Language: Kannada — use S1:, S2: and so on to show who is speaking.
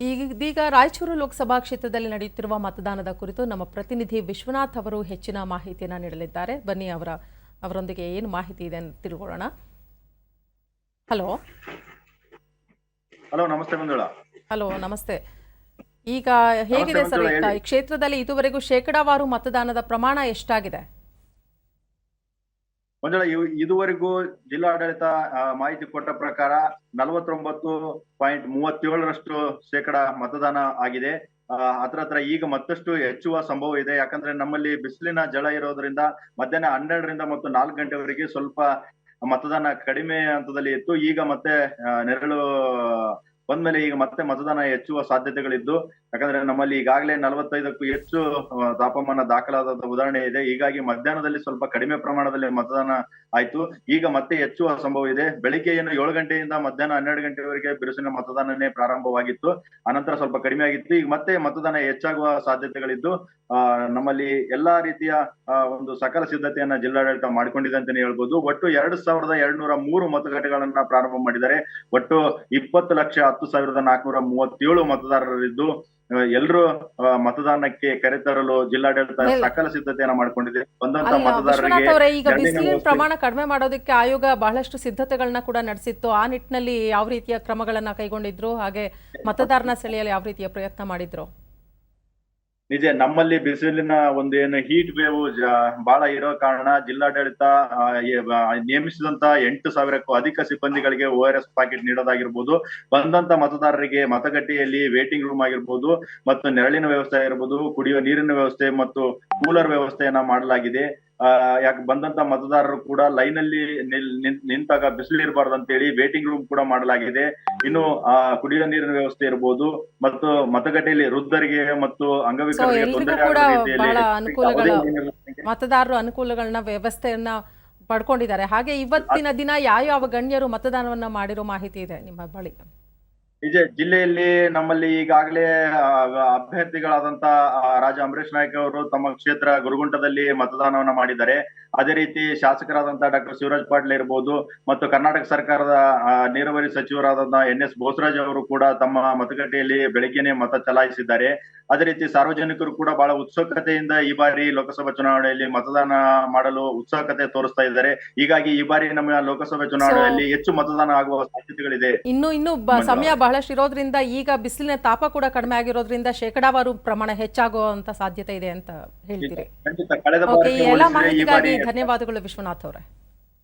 S1: ಈಗ ಇದೀಗ ರಾಯಚೂರು ಲೋಕಸಭಾ ಕ್ಷೇತ್ರದಲ್ಲಿ ನಡೆಯುತ್ತಿರುವ ಮತದಾನದ ಕುರಿತು ನಮ್ಮ ಪ್ರತಿನಿಧಿ ವಿಶ್ವನಾಥ್ ಅವರು ಹೆಚ್ಚಿನ ಮಾಹಿತಿಯನ್ನು ನೀಡಲಿದ್ದಾರೆ. ಬನ್ನಿ ಅವರ ಅವರೊಂದಿಗೆ ಏನು ಮಾಹಿತಿ ಇದೆ ಅಂತ ತಿಳ್ಕೊಳ್ಳೋಣ. ಹಲೋ.
S2: ಹಲೋ ನಮಸ್ತೆ
S1: ಹಲೋ ನಮಸ್ತೆ. ಈಗ ಹೇಗಿದೆ ಸರ್ ಕ್ಷೇತ್ರದಲ್ಲಿ ಇದುವರೆಗೂ ಶೇಕಡಾವಾರು ಮತದಾನದ ಪ್ರಮಾಣ ಎಷ್ಟಾಗಿದೆ?
S2: ಮಂಜುಳ ಇದುವರೆಗೂ ಜಿಲ್ಲಾಡಳಿತ ಮಾಹಿತಿ ಕೊಟ್ಟ ಪ್ರಕಾರ ನಲವತ್ತೊಂಬತ್ತು ಪಾಯಿಂಟ್ ಮೂವತ್ತೇಳರಷ್ಟು ಶೇಕಡ ಮತದಾನ ಆಗಿದೆ. ಹತ್ರ ಹತ್ರ ಈಗ ಮತ್ತಷ್ಟು ಹೆಚ್ಚುವ ಸಂಭವ ಇದೆ. ಯಾಕಂದ್ರೆ ನಮ್ಮಲ್ಲಿ ಬಿಸಿಲಿನ ಜಳ ಇರೋದ್ರಿಂದ ಮಧ್ಯಾಹ್ನ ಹನ್ನೆರಡರಿಂದ ಮತ್ತು ನಾಲ್ಕು ಗಂಟೆವರೆಗೆ ಸ್ವಲ್ಪ ಮತದಾನ ಕಡಿಮೆ ಹಂತದಲ್ಲಿ ಇತ್ತು. ಈಗ ಮತ್ತೆ ನೆರಳು ಬಂದ್ಮೇಲೆ ಈಗ ಮತ್ತೆ ಮತದಾನ ಹೆಚ್ಚುವ ಸಾಧ್ಯತೆಗಳಿದ್ದು, ಯಾಕಂದ್ರೆ ನಮ್ಮಲ್ಲಿ ಈಗಾಗಲೇ ನಲವತ್ತೈದಕ್ಕೂ ಹೆಚ್ಚು ತಾಪಮಾನ ದಾಖಲಾದ ಉದಾಹರಣೆ ಇದೆ. ಹೀಗಾಗಿ ಮಧ್ಯಾಹ್ನದಲ್ಲಿ ಸ್ವಲ್ಪ ಕಡಿಮೆ ಪ್ರಮಾಣದಲ್ಲಿ ಮತದಾನ ಆಯ್ತು. ಈಗ ಮತ್ತೆ ಹೆಚ್ಚುವ ಸಂಭವ ಇದೆ. ಬೆಳಿಗ್ಗೆ ಏನು ಏಳು ಗಂಟೆಯಿಂದ ಮಧ್ಯಾಹ್ನ ಹನ್ನೆರಡು ಗಂಟೆವರೆಗೆ ಬಿರುಸಿನ ಮತದಾನನೇ ಪ್ರಾರಂಭವಾಗಿತ್ತು. ಅನಂತರ ಸ್ವಲ್ಪ ಕಡಿಮೆ ಆಗಿತ್ತು. ಈಗ ಮತ್ತೆ ಮತದಾನ ಹೆಚ್ಚಾಗುವ ಸಾಧ್ಯತೆಗಳಿದ್ದು ನಮ್ಮಲ್ಲಿ ಎಲ್ಲಾ ರೀತಿಯ ಒಂದು ಸಕಲ ಸಿದ್ಧತೆಯನ್ನ ಜಿಲ್ಲಾಡಳಿತ ಮಾಡಿಕೊಂಡಿದೆ ಅಂತಾನೆ ಹೇಳ್ಬೋದು. ಒಟ್ಟು ಎರಡು ಸಾವಿರದ ಎರಡ್ನೂರ ಮೂರು ಮತಗಟ್ಟೆಗಳನ್ನ ಪ್ರಾರಂಭ ಮಾಡಿದ್ದಾರೆ. ಒಟ್ಟು ಇಪ್ಪತ್ತು ಲಕ್ಷ ಹತ್ತು ಸಾವಿರದ ನಾಲ್ಕುನೂರ ಮೂವತ್ತೇಳು ಮತದಾರರಿದ್ದು ಎಲ್ಲರೂ ಮತದಾನಕ್ಕೆ ಕರೆತರಲು ಜಿಲ್ಲಾಡಳಿತ ಸಕಲ ಸಿದ್ಧತೆಯನ್ನ ಮಾಡಿಕೊಂಡಿದೆ. ಬಂದಂತ ಮತದಾರರಿಗೆ
S1: ಈಗ ಬಿಸಿಲಿನ ಪ್ರಮಾಣ ಕಡಿಮೆ ಮಾಡೋದಕ್ಕೆ ಆಯೋಗ ಬಹಳಷ್ಟು ಸಿದ್ಧತೆಗಳನ್ನ ಕೂಡ ನಡೆಸಿತ್ತು. ಆ ನಿಟ್ಟಿನಲ್ಲಿ ಯಾವ ರೀತಿಯ ಕ್ರಮಗಳನ್ನ ಕೈಗೊಂಡಿದ್ರು? ಹಾಗೆ ಮತದಾರನ ಸೆಳೆಯಲು ಯಾವ ರೀತಿಯ ಪ್ರಯತ್ನ ಮಾಡಿದ್ರು?
S2: ನಿಜ, ನಮ್ಮಲ್ಲಿ ಬಿಸಿಲಿನ ಒಂದು ಏನು ಹೀಟ್ ವೇವ್ ಬಹಳ ಇರೋ ಕಾರಣ ಜಿಲ್ಲಾಡಳಿತ ನೇಮಿಸಿದಂತ ಎಂಟು ಸಾವಿರಕ್ಕೂ ಅಧಿಕ ಸಿಬ್ಬಂದಿಗಳಿಗೆ ಓ ಆರ್ ಎಸ್ ಪ್ಯಾಕೆಟ್ ನೀಡೋದಾಗಿರ್ಬೋದು, ಬಂದಂತ ಮತದಾರರಿಗೆ ಮತಗಟ್ಟೆಯಲ್ಲಿ ವೇಟಿಂಗ್ ರೂಮ್ ಆಗಿರ್ಬೋದು, ಮತ್ತು ನೆರಳಿನ ವ್ಯವಸ್ಥೆ ಆಗಿರ್ಬೋದು, ಕುಡಿಯುವ ನೀರಿನ ವ್ಯವಸ್ಥೆ ಮತ್ತು ಕೂಲರ್ ವ್ಯವಸ್ಥೆಯನ್ನ ಮಾಡಲಾಗಿದೆ. ಯಾಕೆ ಬಂದಂತ ಮತದಾರರು ಕೂಡ ಲೈನ್ ಅಲ್ಲಿ ನಿಂತಾಗ ಬಿಸಿಲು ಇರಬಾರ್ದು ಅಂತೇಳಿ ವೇಟಿಂಗ್ ರೂಮ್ ಕೂಡ ಮಾಡಲಾಗಿದೆ. ಇನ್ನು ಕುಡಿಯುವ ನೀರಿನ ವ್ಯವಸ್ಥೆ ಇರಬಹುದು ಮತ್ತು ಮತಗಟ್ಟೆಯಲ್ಲಿ ವೃದ್ಧರಿಗೆ ಮತ್ತು ಅಂಗವಿಕಲರಿಗೆ ತೊಂದರೆ
S1: ಕೂಡ ಬಹಳ ಅನುಕೂಲಗಳ- ಮತದಾರರು ಅನುಕೂಲಗಳನ್ನ ವ್ಯವಸ್ಥೆಯನ್ನ ಪಡ್ಕೊಂಡಿದ್ದಾರೆ. ಹಾಗೆ ಇವತ್ತಿನ ದಿನ ಯಾವ ಯಾವ ಗಣ್ಯರು ಮತದಾನವನ್ನ ಮಾಡಿರೋ ಮಾಹಿತಿ ಇದೆ ನಿಮ್ಮ ಬಳಿ?
S2: ನಿಜ ಜಿಲ್ಲೆಯಲ್ಲಿ ನಮ್ಮಲ್ಲಿ ಈಗಾಗಲೇ ಅಭ್ಯರ್ಥಿಗಳಾದಂತ ರಾಜ ಅಂಬರೀಶ್ ನಾಯ್ಕ ಅವರು ತಮ್ಮ ಕ್ಷೇತ್ರ ಗುರುಗುಂಟದಲ್ಲಿ ಮತದಾನವನ್ನ ಮಾಡಿದ್ದಾರೆ. ಅದೇ ರೀತಿ ಶಾಸಕರಾದಂತ ಡಾಕ್ಟರ್ ಶಿವರಾಜ್ ಪಾಟೀಲ್ ಇರ್ಬೋದು ಮತ್ತು ಕರ್ನಾಟಕ ಸರ್ಕಾರದ ನೀರಾವರಿ ಸಚಿವರಾದಂತ ಎನ್ ಎಸ್ ಬೋಸರಾಜ್ ಅವರು ಕೂಡ ತಮ್ಮ ಮತಗಟ್ಟೆಯಲ್ಲಿ ಬೆಳಗ್ಗೆನೆ ಮತ ಚಲಾಯಿಸಿದ್ದಾರೆ. ಅದೇ ರೀತಿ ಸಾರ್ವಜನಿಕರು ಕೂಡ ಬಹಳ ಉತ್ಸುಕತೆಯಿಂದ ಈ ಬಾರಿ ಲೋಕಸಭಾ ಚುನಾವಣೆಯಲ್ಲಿ ಮತದಾನ ಮಾಡಲು ಉತ್ಸುಕತೆ ತೋರಿಸ್ತಾ ಇದ್ದಾರೆ. ಹೀಗಾಗಿ ಈ ಬಾರಿ ನಮ್ಮ ಲೋಕಸಭಾ ಚುನಾವಣೆಯಲ್ಲಿ ಹೆಚ್ಚು ಮತದಾನ ಆಗುವ ಸಾಧ್ಯತೆಗಳಿದೆ.
S1: ಇನ್ನು ಇನ್ನು ಸಮಯ
S2: ಮಂಜುಳಾ.
S1: ಬಹಳಷ್ಟು ಇರೋದ್ರಿಂದ ಈಗ ಬಿಸಿಲಿನ ತಾಪ ಕೂಡ ಕಡಿಮೆ ಆಗಿರೋದ್ರಿಂದ ಶೇಕಡಾವಾರು ಪ್ರಮಾಣ ಹೆಚ್ಚಾಗುವಂತ ಸಾಧ್ಯತೆ ಇದೆ ಅಂತ ಹೇಳ್ತೀರಿ. ಓಕೆ ಈ ಎಲ್ಲ ಮಾಹಿತಿಗಾಗಿ ಧನ್ಯವಾದಗಳು ವಿಶ್ವನಾಥ್ ಅವರೇ.